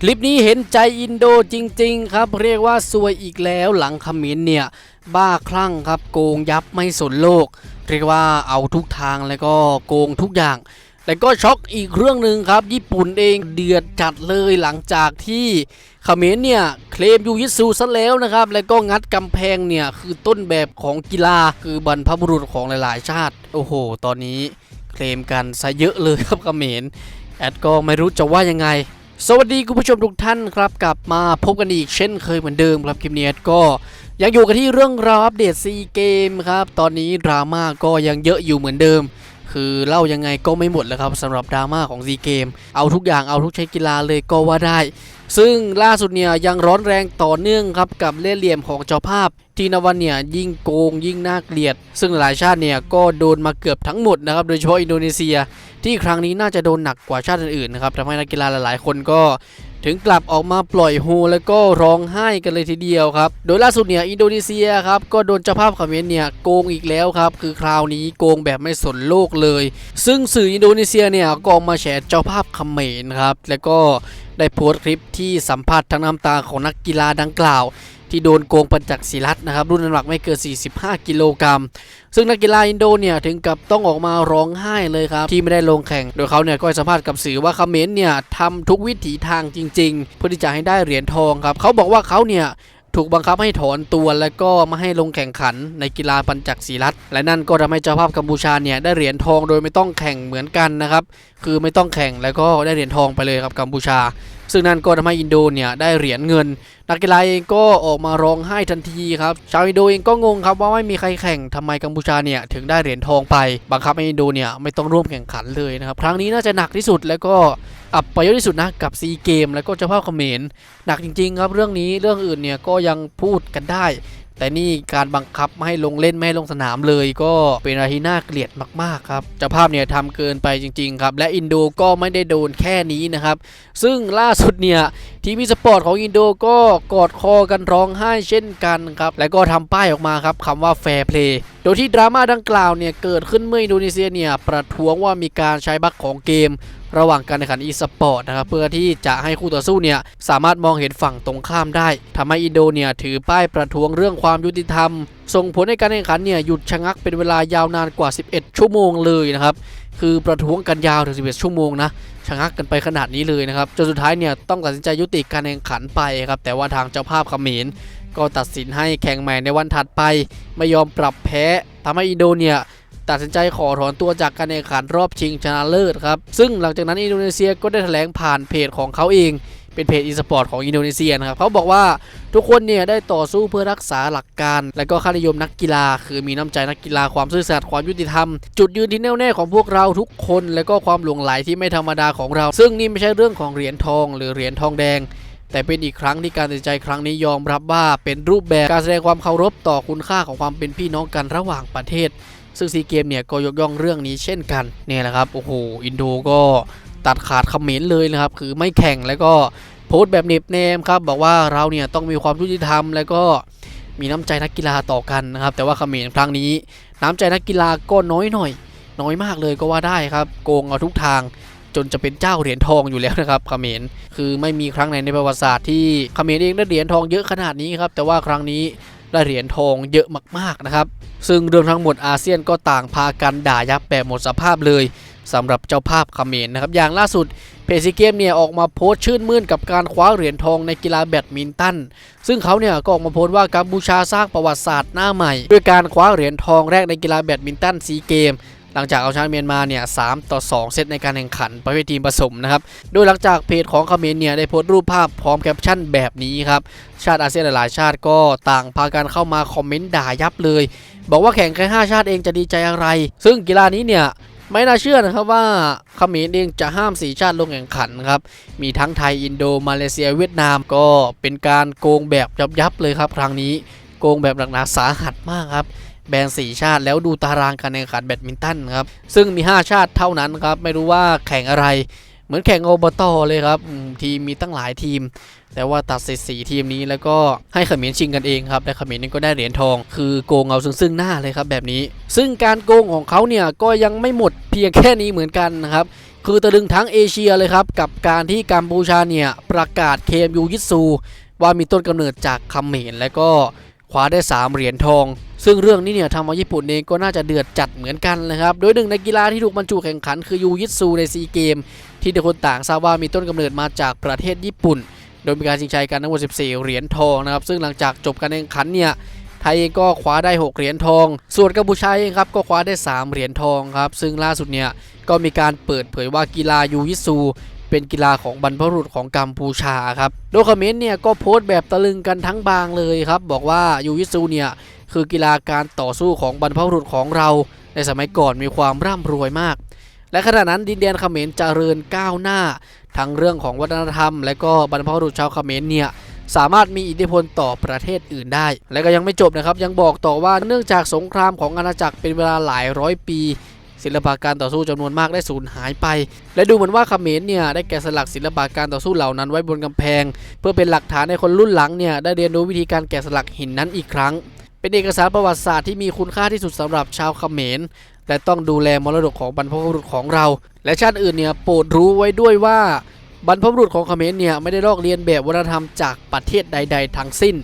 คลิปนี้เห็นใจอินโดจริง ๆ ครับ เรียกว่าซวยอีกแล้วหลังเขมินเนี่ย บ้าคลั่งครับโกงยับไม่สนโลก เรียกว่าเอาทุกทางแล้วก็โกงทุกอย่าง แต่ก็ช็อกอีกเรื่องหนึ่งครับ ญี่ปุ่นเองเดือดจัดเลยหลังจากที่เขมรเนี่ยเคลมยูยิสูซะแล้วนะครับ แล้วก็งัดกำแพงเนี่ยคือต้นแบบของกีฬาคือบรรพบุรุษของหลายๆ ชาติ โอ้โห ตอนนี้เคลมกันซะเยอะเลยครับเขมรแอดก็ไม่รู้จะว่ายังไง สวัสดีคุณผู้ชมทุกท่านครับ กลับมาพบกันอีกเช่นเคยเหมือนเดิมครับคลิปนี้ก็ยังอยู่กันที่เรื่องราวอัปเดตซีเกมครับ ตอนนี้ดราม่าก็ยังเยอะอยู่เหมือนเดิม คือเล่ายังไงก็ไม่หมดแล้วครับสำหรับดราม่าของซีเกมเอาทุกอย่างเอาทุกชนิดกีฬาเลยก็ว่าได้ ซึ่งล่าสุดเนี่ยยังร้อนแรงต่อเนื่องครับกับเล่ห์เหลี่ยมของเจ้าภาพ ที่นวันเนี่ยยิ่งโกงยิ่งน่าเกลียด ซึ่งหลายชาติเนี่ยก็โดนมาเกือบทั้งหมดนะครับโดยเฉพาะอินโดนีเซีย ที่ครั้งนี้น่าจะโดนหนักกว่าชาติอื่นๆนะครับทำให้นักกีฬาหลายๆ คนก็ ถึงกลับออกมาปล่อยโฮแล้วก็ร้องไห้กันเลยทีเดียวครับ โดยล่าสุดเนี่ยอินโดนีเซียครับก็โดนเจ้าภาพเขมรเนี่ยโกงอีกแล้วครับ คือคราวนี้โกงแบบไม่สนโลกเลย ซึ่งสื่ออินโดนีเซียเนี่ยก็ออกมาแฉเจ้าภาพเขมรครับแล้วก็ได้โพสต์คลิปที่สัมผัสทั้งน้ำตาของนักกีฬาดังกล่าว ที่โดนโกงปัญจักศิรัตนะครับรุ่นน้ำหนักไม่เกิน 45 กิโลกรัม ซึ่งนักกีฬาอินโดเนี่ยถึงกับต้องออกมาร้องไห้เลยครับที่ไม่ได้ลงแข่ง โดยเขาเนี่ยก็ให้สัมภาษณ์กับสื่อว่าเขมรเนี่ยทำทุกวิถีทางจริง ๆ เพื่อที่จะให้ได้เหรียญทองครับเขาบอกว่าเขาเนี่ยถูกบังคับให้ถอนตัวและก็ไม่ให้ลงแข่งขันในกีฬาปัญจักศิรัตและนั่นก็ทำให้เจ้าภาพกัมพูชาเนี่ยได้เหรียญทองโดยไม่ต้องแข่งเหมือนกันนะครับ คือไม่ต้องแข่งแล้วก็ได้เหรียญทองไปเลยครับกัมพูชา ซึ่งนั่นก็ทำให้อินโดเนี่ยได้เหรียญเงิน นักกีฬาเองก็ออกมาร้องไห้ทันทีครับ ชาวอินโดเองก็งงครับว่าไม่มีใครแข่งทำไมกัมพูชาเนี่ยถึงได้เหรียญทองไป บังคับให้อินโดเนี่ยไม่ต้องร่วมแข่งขันเลยนะครับ ครั้งนี้น่าจะหนักที่สุดแล้วก็อับประยศที่สุดนะกับซีเกมแล้วก็เจ้าภาพเขมรหนักจริงๆครับเรื่องนี้เรื่องอื่นเนี่ยก็ยังพูดกันได้ แต่นี่การบังคับไม่ให้ลงเล่นไม่ให้ลงสนามเลย ก็เป็นอะไรที่น่าเกลียดมากๆครับเจ้าภาพเนี่ยทำเกินไปจริงๆครับและอินโดก็ไม่ได้โดนแค่นี้นะครับซึ่งล่าสุดเนี่ย ทีวีสปอร์ตของอินโดก็กอดคอกันร้องไห้เช่นกันครับ และก็ทำป้ายออกมาครับคำว่าแฟร์เพลย์โดยที่ดราม่าดังกล่าวเนี่ยเกิดขึ้นเมื่ออินโดนีเซียเนี่ยประท้วงว่ามีการใช้บั๊กของเกม ระหว่างการแข่งขันอีสปอร์ตนะครับเพื่อที่จะให้คู่ต่อสู้เนี่ยสามารถมองเห็นฝั่งตรงข้ามได้ทำให้อินโดเนี่ยถือป้ายประท้วงเรื่องความยุติธรรม ส่งผลให้การแข่งขันเนี่ยหยุดชะงักเป็นเวลายาวนานกว่า 11 ชั่วโมงเลยนะครับ คือประท้วงกันยาวถึง 11 ชั่วโมงนะชะงักกันไปขนาดนี้เลยนะครับจนสุดท้ายเนี่ยต้องตัดสินใจยุติการแข่งขันไปครับแต่ว่าทางเจ้าภาพเขมรก็ตัดสินให้แข่งใหม่ในวันถัดไป ไม่ยอมปรับแพ้ทำให้อินโดเนี่ยตัดสินใจขอถอนตัวจากการแข่งขันรอบชิงชนะเลิศครับซึ่งหลังจากนั้นอินโดนีเซียก็ได้แถลงผ่านเพจของเขาเอง เป็นเพจอีสปอร์ตของอินโดนีเซียนะครับเขาบอกว่าทุกคนเนี่ยได้ต่อสู้เพื่อรักษาหลักการ และก็ค่านิยมนักกีฬา คือมีน้ำใจนักกีฬาความซื่อสัตย์ความยุติธรรม จุดยืนที่แน่วแน่ของพวกเราทุกคน และก็ความหลงไหลที่ไม่ธรรมดาของเรา ซึ่งนี่ไม่ใช่เรื่องของเหรียญทอง หรือเหรียญทองแดงแต่เป็นอีกครั้งที่การตัดใจครั้งนี้ยอมรับว่าเป็นรูปแบบการแสดงความเคารพต่อคุณค่าของความเป็นพี่น้องกันระหว่างประเทศ ซึ่งซีเกมเนี่ยก็ยกย่องเรื่องนี้เช่นกันเนี่ยแหละครับโอ้โหอินโดก็ ตัดขาดเขมรเลยนะครับ คือไม่แข่งแล้วก็โพสต์แบบเน็บแนมครับบอกว่าเราเนี่ยต้องมีความยุติธรรมแล้วก็มีน้ำใจนักกีฬาต่อกันนะครับ แต่ว่าเขมรครั้งนี้ น้ำใจนักกีฬาก็น้อยหน่อย น้อยมากเลยก็ว่าได้ครับ โกงเอาทุกทางจนจะเป็นเจ้าเหรียญทองอยู่แล้วนะครับเขมรคือไม่มีครั้งไหนในประวัติศาสตร์ที่เขมรเองได้เหรียญทองเยอะขนาดนี้ครับ แต่ว่าครั้งนี้ได้เหรียญทองเยอะมากๆนะครับ ซึ่งเรื่องทั้งหมดอาเซียนก็ต่างพากันด่ายับแบบหมดสภาพเลย สำหรับเจ้าภาพเขมรนะครับ อย่างล่าสุดเพจซีเกมเนี่ยออกมาโพสต์ชื่นมื่นกับการคว้าเหรียญทองในกีฬาแบดมินตัน ซึ่งเขาเนี่ยก็ออกมาโพสต์ว่ากัมพูชาสร้างประวัติศาสตร์หน้าใหม่ ด้วยการคว้าเหรียญทองแรกในกีฬาแบดมินตันซีเกมหลังจากเอาชนะเมียนมาเนี่ยสต่อ 2 เซตในการแข่งขันประเภททีมผสมนะครับ โดยหลังจากเพจของเขมรเนี่ยได้โพสต์รูปภาพพร้อมแคปชั่นแบบนี้ครับ ชาติอาเซียนหลายชาติก็ต่างพากันเข้ามาคอมเมนต์ด่ายับเลย บอกว่าแข่งแค่5ชาติเองจะดีใจอะไร ซึ่งกีฬานี้เนี่ย ไม่น่าเชื่อนะครับว่าเขมรเองจะห้ามสีชาติลงแข่งขันครับ มีทั้งไทยอินโดมาเลเซียเวียดนามก็เป็นการโกงแบบยับยับเลยครับ ครั้งนี้โกงแบบหนักหนาสาหัสมากครับ แบนสี่ชาติแล้วดูตารางการแข่งขันแบดมินตันครับ ซึ่งมี 5 ชาติเท่านั้นครับ ไม่รู้ว่าแข่งอะไร เหมือนแข่งโอบตเลยครับทีมมีตั้งหลายทีม แต่ว่าตัดสิทธิ์สีทีมนี้แล้วก็ให้เขมรชิงกันเองครับและเขมรนี่ก็ได้เหรียญทอง คือโกงเอาซึ่งซึ่งหน้าเลยครับแบบนี้ ซึ่งการโกงของเขาเนี่ยก็ยังไม่หมดเพียงแค่นี้เหมือนกันนะครับคือตะลึงทั้งเอเชียเลยครับกับการที่กัมพูชาเนี่ยประกาศเคมยูยิซูว่ามีต้นกำเนิดจากเขมรและก็คว้าได้ 3 เหรียญทอง ซึ่งเรื่องนี้เนี่ยทำเอาญี่ปุ่นเองก็น่าจะเดือดจัดเหมือนกันนะครับ โดยหนึ่งในกีฬาที่ถูกบรรจุแข่งขันคือยูยิซูในซีเกม ที่ทุกคนต่างทราบว่ามีต้นกำเนิดมาจากประเทศญี่ปุ่น โดยมีการชิงชัยกันทั้งหมด 14 เหรียญทองนะครับ ซึ่งหลังจากจบการแข่งขันเนี่ยไทยเองก็คว้าได้ 6 เหรียญทอง ส่วนกัมพูชาเองครับก็คว้าได้ 3 เหรียญทองครับ ซึ่งล่าสุดเนี่ยก็มีการเปิดเผยว่ากีฬายูยิซูเป็นกีฬาของบรรพบุรุษของกัมพูชาครับ โดยคอมเมนต์เนี่ยก็โพสต์แบบตะลึงกันทั้งบางเลยครับ บอกว่ายูยิซูเนี่ยคือกีฬาการต่อสู้ของบรรพบุรุษของเรา ในสมัยก่อนมีความร่ำรวยมาก และขณะนั้นดินแดนเขมรเจริญก้าวหน้า ทั้งเรื่องของวัฒนธรรม และก็บรรพบุรุษชาวเขมรเนี่ยสามารถมีอิทธิพลต่อประเทศอื่นได้ และก็ยังไม่จบนะครับ ยังบอกต่อว่าเนื่องจากสงครามของอาณาจักรเป็นเวลาหลายร้อยปี ศิลปะการต่อสู้จำนวนมากได้สูญหายไป และดูเหมือนว่าเขมรเนี่ยได้แกะสลักศิลปะการต่อสู้เหล่านั้นไว้บนกำแพง เพื่อเป็นหลักฐานให้คนรุ่นหลังเนี่ยได้เรียนรู้วิธีการแกะสลักหินนั้นอีกครั้ง เป็นเอกสารประวัติศาสตร์ที่มีคุณค่าที่สุดสำหรับชาวเขมรและต้องดูแลมรดกของบรรพบุรุษของเรา และชาติอื่นเนี่ยโปรดรู้ไว้ด้วยว่าบรรพบุรุษของเขมรเนี่ยไม่ได้ลอกเลียนแบบวัฒนธรรมจากประเทศใด ๆ ทั้งสิ้น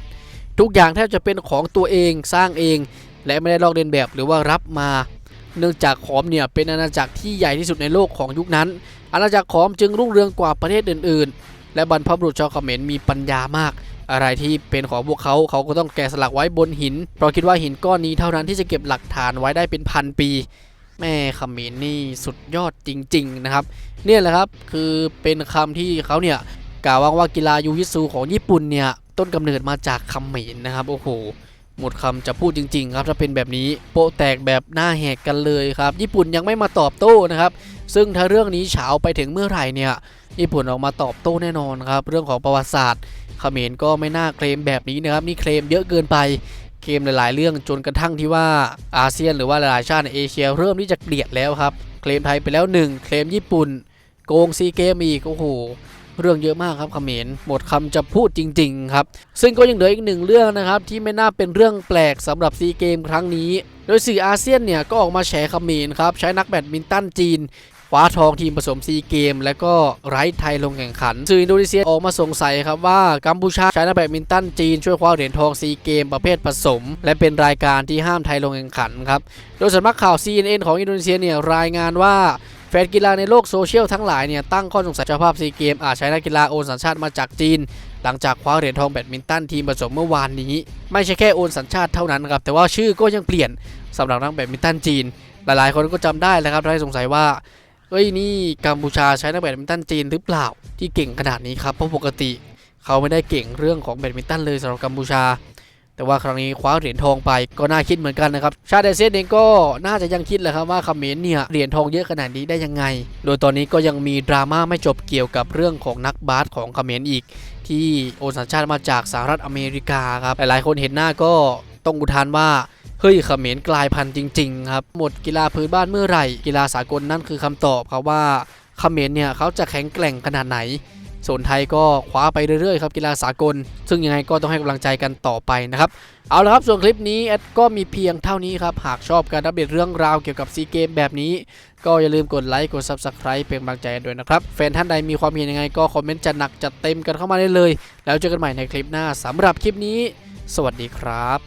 ทุกอย่างแทบจะเป็นของตัวเองสร้างเอง และไม่ได้ลอกเลียนแบบหรือว่ารับมา เนื่องจากขอมเนี่ยเป็นอาณาจักรที่ใหญ่ที่สุดในโลกของยุคนั้น อาณาจักรขอมจึงรุ่งเรืองกว่าประเทศอื่นๆ และบรรพบุรุษชาวเขมรมีปัญญามาก อะไรที่เป็นของพวกเขาเขาก็ต้องแกะสลักไว้บนหิน เพราะคิดว่าหินก้อนนี้เท่านั้นที่จะเก็บหลักฐานไว้ได้เป็นพันปี แม่เขมรนี่สุดยอดจริง ๆ นะครับ เนี่ยแหละครับคือเป็นคำที่เขาเนี่ยกล่าวว่ากีฬายูยิซูของญี่ปุ่นเนี่ยต้นกำเนิดมาจากเขมรนะครับโอ้โห หมดคำจะพูดจริง ๆ ครับถ้าเป็นแบบนี้โปะแตกแบบหน้าแหกกันเลยครับ ญี่ปุ่นยังไม่มาตอบโต้นะครับ ซึ่งถ้าเรื่องนี้เฉาไปถึงเมื่อไหร่เนี่ยญี่ปุ่นออกมาตอบโต้แน่นอนครับ เรื่องของประวัติศาสตร์เขมรก็ไม่น่าเคลมแบบนี้นะครับนี่เคลมเยอะเกินไปเคลมหลาย ๆ เรื่องจนกระทั่งที่ว่าอาเซียนหรือว่าหลายๆชาติในเอเชียเริ่มที่จะเกลียดแล้วครับ เคลมไทยไปแล้วหนึ่งเคลมญี่ปุ่น โกงซีเกมอีกโอ้โห เรื่องเยอะมากครับเขมรหมดคำจะพูดจริง ๆ ครับ ซึ่งก็ยังเหลืออีกหนึ่งเรื่องนะครับ ที่ไม่น่าเป็นเรื่องแปลกสำหรับซีเกมครั้งนี้ โดยสื่ออาเซียนเนี่ยก็ออกมาแฉเขมรครับใช้นักแบดมินตันจีนคว้าทองทีมผสมซีเกม และก็ไร้ไทยลงแข่งขัน สื่ออินโดนีเซียออกมาสงสัยครับว่ากัมพูชาใช้นักแบดมินตันจีนช่วยคว้าเหรียญทองซีเกมประเภทผสม และเป็นรายการที่ห้ามไทยลงแข่งขันครับโดยสำนักข่าว CNN ของอินโดนีเซียเนี่ยรายงานว่า ฟนกีฬาในโลกโซเชียลทั้งหลายเนี่ยตั้งข้อสงสัยเจ้าภาพซีเกมอาจใช้นักกีฬาโอนสัญชาติมาจากจีน หลังจากคว้าเหรียญทองแบดมินตันทีมผสมเมื่อวานนี้ ไม่ใช่แค่โอนสัญชาติเท่านั้นครับแต่ว่าชื่อก็ยังเปลี่ยนสำหรับนักแบดมินตันจีน หลายๆ คนก็จำได้แล้วครับที่สงสัยว่าเอ้ยนี่กัมพูชาใช้นักแบดมินตันจีนหรือเปล่าที่เก่งขนาดนี้ครับเพราะปกติ เขาไม่ได้เก่งเรื่องของแบดมินตันเลยสำหรับกัมพูชา แต่ว่าครั้งนี้คว้าเหรียญทองไปก็น่าคิดเหมือนกันนะครับ ชาติเอเชียเองก็น่าจะยังคิดแหละครับว่าเขมรเนี่ยเหรียญทองเยอะขนาดนี้ได้ยังไง โดยตอนนี้ก็ยังมีดราม่าไม่จบเกี่ยวกับเรื่องของนักบาสของเขมรอีก ที่โอนสัญชาติมาจากสหรัฐอเมริกาครับหลายๆคนเห็นหน้าก็ต้องอุทานว่าเฮ้ยเขมรกลายพันธุ์จริง ๆ ครับ หมดกีฬาพื้นบ้านเมื่อไหร่ กีฬาสากลนั่นคือคำตอบครับว่าเขมรเนี่ยเขาจะแข็งแกร่งขนาดไหน ส่วนไทยก็คว้าไปเรื่อยๆครับกีฬาสากล ซึ่งยังไงก็ต้องให้กำลังใจกันต่อไปนะครับ เอาละครับส่วนคลิปนี้แอดก็มีเพียงเท่านี้ครับหากชอบการอัปเดตเรื่องราวเกี่ยวกับซีเกมแบบนี้ ก็อย่าลืมกดไลค์กด Subscribe เป็นกำลังใจด้วยนะครับแฟนท่านใดมีความเห็นยังไงก็คอมเมนต์จัดหนักจัดเต็มกันเข้ามาได้เลย แล้วเจอกันใหม่ในคลิปหน้าสำหรับคลิปนี้ สวัสดีครับ